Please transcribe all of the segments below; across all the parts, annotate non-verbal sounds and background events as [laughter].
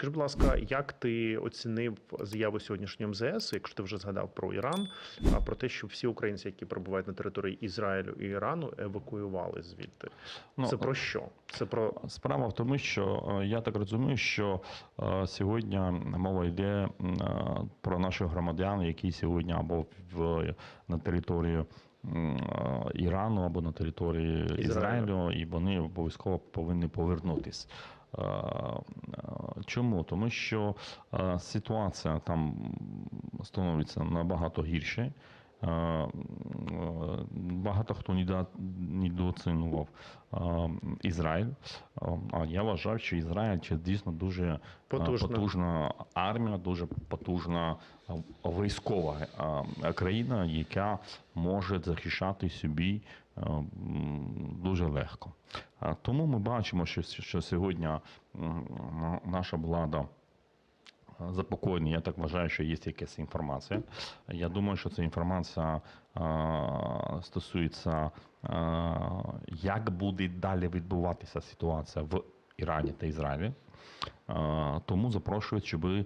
Скажи, будь ласка, як ти оцінив заяву сьогоднішнього МЗС, якщо ти вже згадав про Іран, а про те, що всі українці, які перебувають на території Ізраїлю і Ірану, евакуювали звідти? Ну, Це про що? Це про Справа в тому, що е, я так розумію, що е, сьогодні мова йде е, про наших громадян, які сьогодні або в на території е, Ірану, або на території Ізраїлю. Ізраїлю, і вони обов'язково повинні повернутись. Е, е, Чому? Тому що е, ситуація там становиться набагато гірше. Багато хто недо- недооцінював е, Ізраїль. А я вважав, що Ізраїль це дійсно дуже Потужна. потужна армія, дуже потужна військова країна, яка може захищати собі дуже легко. Тому ми бачимо, що, що сьогодні наша влада запокоєні. Я так вважаю, що є якась інформація. Я думаю, що ця інформація стосується, як буде далі відбуватися ситуація в Ірані та Ізраїлі. Тому запрошують, щоб е,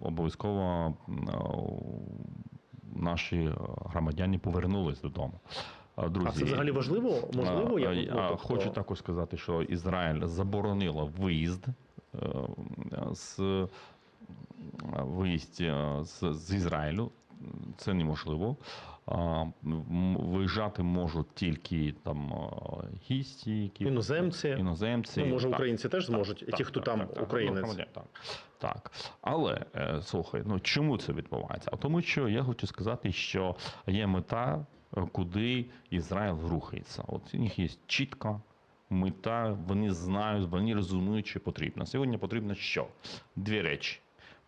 обов'язково наші громадяни повернулись додому. А, Друзі, а це взагалі важливо? Можливо, я а, Хочу також сказати, що Ізраїль заборонила виїзд е, з виїзд е, з, з Ізраїлю. Це неможливо. Виїжджати можуть тільки там е, гісті, які іноземці. іноземці. Ну, може, Так. українці теж зможуть, Так, ті, хто так, там так, так, українець. ну, громадяни, Так, так. Але слухай, ну чому це відбувається? А тому, що я хочу сказати, що є мета, куди Ізраїль рухається. От у них є чітка мета, вони знають, вони розуміють, що потрібно. Сьогодні потрібно що? Дві речі: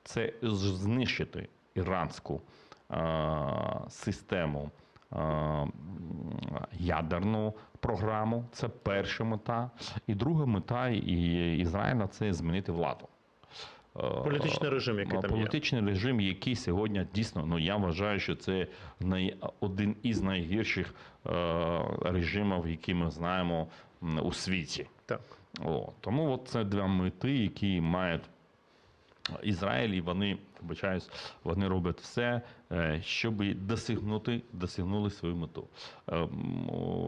це знищити іранську е, систему. е, Ядерну програму це перша мета, і друга мета Ізраїля це змінити владу. Е, Політичний режим, який а, там є. політичний режим, який сьогодні дійсно, ну я вважаю, що це най, один із найгірших е, режимів, які ми знаємо у світі. Так. О, тому от це два мети, які мають Ізраїль, і вони, вибачаюсь, вони роблять все, е, щоб досягнути, досягнули свою мету. Е,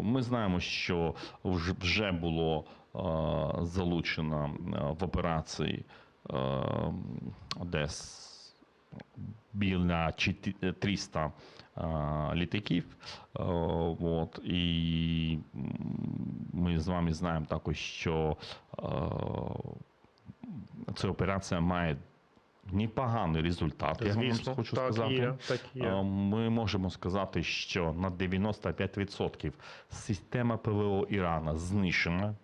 Ми знаємо, що вже було е, залучено е, в операції е, десь біля 300 е, літаків. Е, От, і ми з вами знаємо також, що е, ця операція має непоганий результат. Я вам хочу так сказати. є, так є. Е, Ми можемо сказати, що на 95% система ПВО Ірана знищена.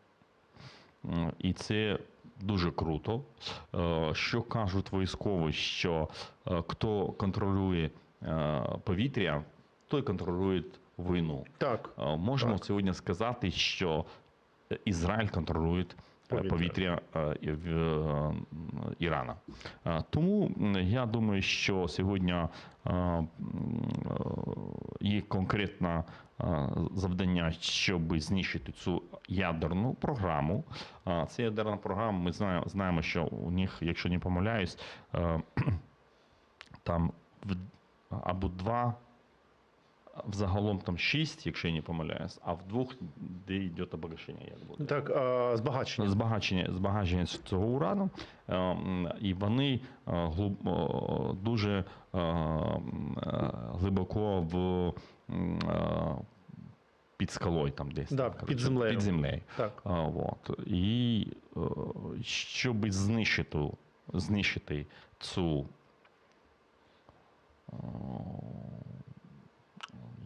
І це дуже круто. Е, Що кажуть військові, що е, хто контролює е, повітря, той контролює війну. Так. Можемо Так. сьогодні сказати, що Ізраїль контролює Повітря. Ірана. Тому я думаю, що сьогодні є конкретне завдання, щоб знищити цю ядерну програму. Е, Ця ядерна програма, ми знаємо, знаємо, що у них, якщо не помиляюсь, е, [clears throat] там або два Взагалом там 6, якщо я не помиляюсь, а в двох, де йде обогащення, як буде. Так, а, збагачення. Збагачення, збагачення цього урану, е, і вони е, глиб- дуже е, м, е, глибоко в під скалою там десь. Да, там, під землею. Під землею. Так. А, от. І щоб знищити, знищити цю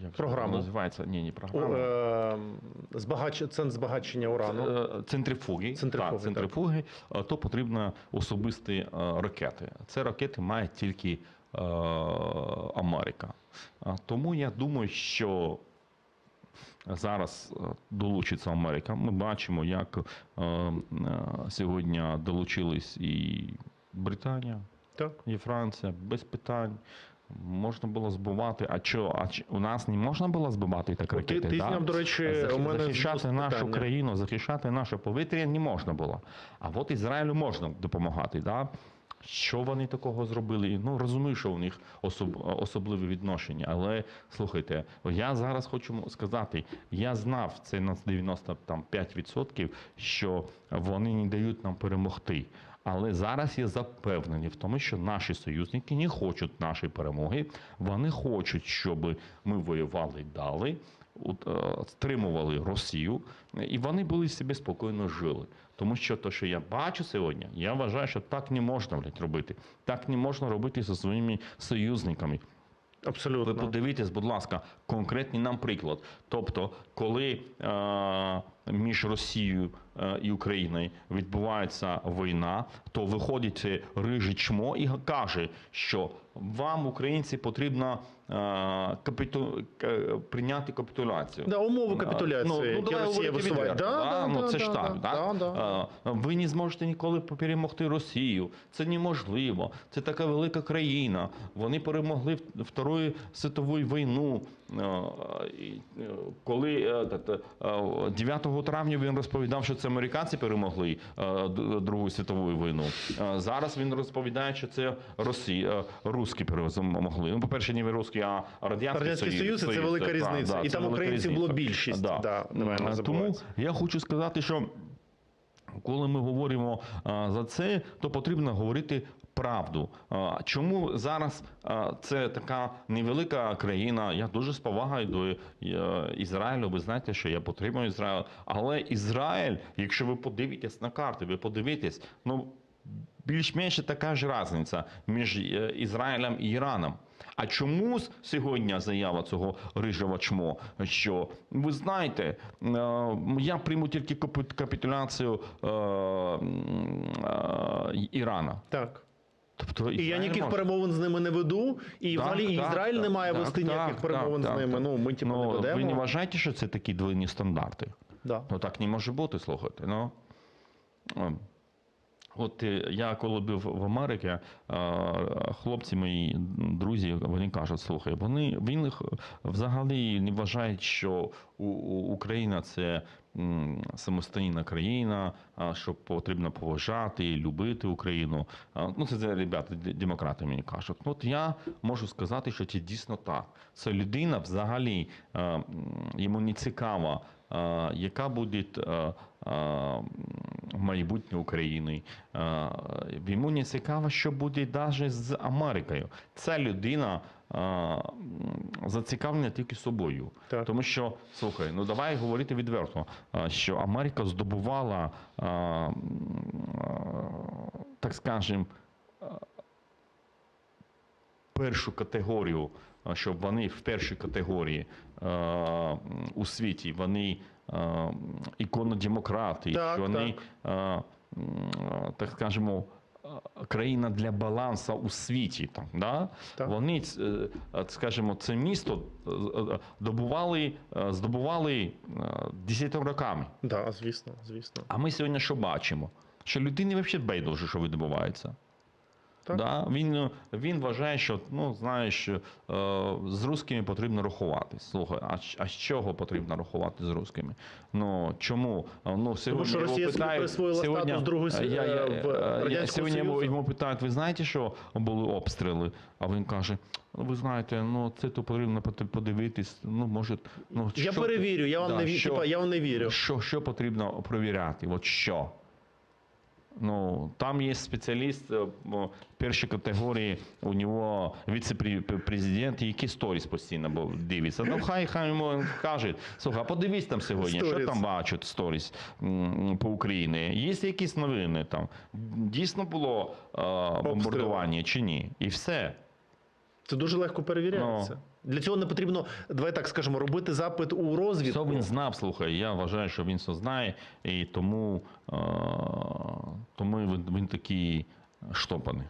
як Програму. називається? Ні, О, програма. е, збагач... Це збагачення урану. Е, Центрифуги, Центрифуги, так, центрифуги е, то потрібно особисті е, ракети. Це ракети має тільки е, Америка. Тому я думаю, що зараз долучиться Америка. Ми бачимо, як е, е, сьогодні долучились і Британія, Так. і Франція без питань. Можна було збивати. А що, а чи- у нас не можна було збивати так ракети? ти да? зняв, до речі, Захи- у мене захищати нашу питання. країну, захищати наше повітря не можна було. А от Ізраїлю можна допомагати. Да? Що вони такого зробили? Ну розумію, що у них особ, особливі відношення. Але слухайте, я зараз хочу сказати, я знав це на 95%, що вони не дають нам перемогти. Але зараз я запевнений в тому, що наші союзники не хочуть нашої перемоги. Вони хочуть, щоб ми воювали далі, е, стримували Росію, і вони були собі спокійно жили. Тому що те, що я бачу сьогодні, я вважаю, що так не можна блядь, робити. Так не можна робити зі своїми союзниками. Ви Абсолютно. подивіться, будь ласка, конкретний нам приклад. Тобто, коли е, між Росією е, і Україною відбувається війна, то виходить рижий чмо і каже, що вам, українці, потрібно е, капіту... прийняти капітуляцію. Да, умови капітуляції, Ну, ну, давай Росія висуває. відверто, Да, да, ну, да, це ж да, так. да, да? да. Е, Ви не зможете ніколи перемогти Росію. Це неможливо. Це така велика країна. Вони перемогли Вторую світову війну. Коли е, та- та, е, 9 травня він розповідав, що це американці перемогли е, Другу світову війну. Е, Зараз він розповідає, що це Росія, русські перемогли. Ну, по-перше, не русські, а радянський, Радянський Союз, це велика різниця. І там українців було більшість. Да, М, Тому я хочу сказати, що коли ми говоримо за це, то потрібно говорити правду. Чому зараз це така невелика країна? Я дуже з повагою до е, Ізраїлю. Ви знаєте, що я потрібен Ізраїлю. Але Ізраїль, якщо ви подивитесь на карти, ви подивитесь, ну більш-менш така ж різниця між е, Ізраїлем і Іраном. А чому сьогодні заява цього рижого чмо? Що ви знаєте, е, я прийму тільки капітуляцію е, Ірана. Так. Тобто І я ніяких може- перемовин з ними не веду, і Так, взагалі так, Ізраїль так, не має так, вести так, ніяких так, перемовин так, з ними. так. Ну, ми типу Ну, не ведемо. ви не вважаєте, що це такі двойні стандарти? Да. Ну так не може бути, слухайте. Ну, Ем, от е, я коли був в Америці, е, хлопці мої друзі, вони кажуть, слухай, вони він взагалі не вважають, що Україна це самостійна країна, що потрібно поважати любити Україну. Ну, це, це ребята, демократи мені кажуть. От я можу сказати, що це дійсно так. Це людина взагалі е, йому не цікаво, е, яка буде майбутнє України. Е, Йому не цікаво, що буде навіть з Америкою. Ця людина е, зацікавлена тільки собою. Так. Тому що, слухай, ну давай говорити відверто, е, що Америка здобувала, так скажем, е, першу категорію, е, щоб вони в першій категорії е, у світі вони е, іконодемократи, Так, що вони, е, так скажемо, країна для балансу у світі. Там, да? Так. Вони, скажімо, це місто добували, здобували е, десятими роками. Да, звісно, звісно. А ми сьогодні що бачимо? Що людині взагалі байдуже, що відбувається. Так. Да? Він, е, він вважає, що ну, знаєш, е, з русскими потрібно рахуватись. Слухай, а, а з чого потрібно рахувати з русскими? Ну чому? Ну, сьогодні що його Росія питають- присвоїла статус другої е, я, я, е, в е, я, сьогодні йому, йому питають, ви знаєте, що були обстріли? А він каже: ну ви знаєте, ну це то потрібно подивитись. Ну, може, ну, Я що- перевірю, я вам Да, не вірю. що- Типа, я вам не вірю. що, що потрібно перевіряти? От що? Ну, там є спеціаліст е, першої категорії, у нього віце-президент, який сторіс постійно бо дивиться. Ну, хай хай йому каже, слухай, а подивись там сьогодні, що там бачать сторіс по Україні. Є якісь новини там? Дійсно було е, бомбардування чи ні? І все. Це дуже легко перевіряється. Ну. Для цього не потрібно, давай так скажемо, робити запит у розвідку. Все він знав, слухай. Я вважаю, що він все знає, і тому, е, тому він такий штопаний.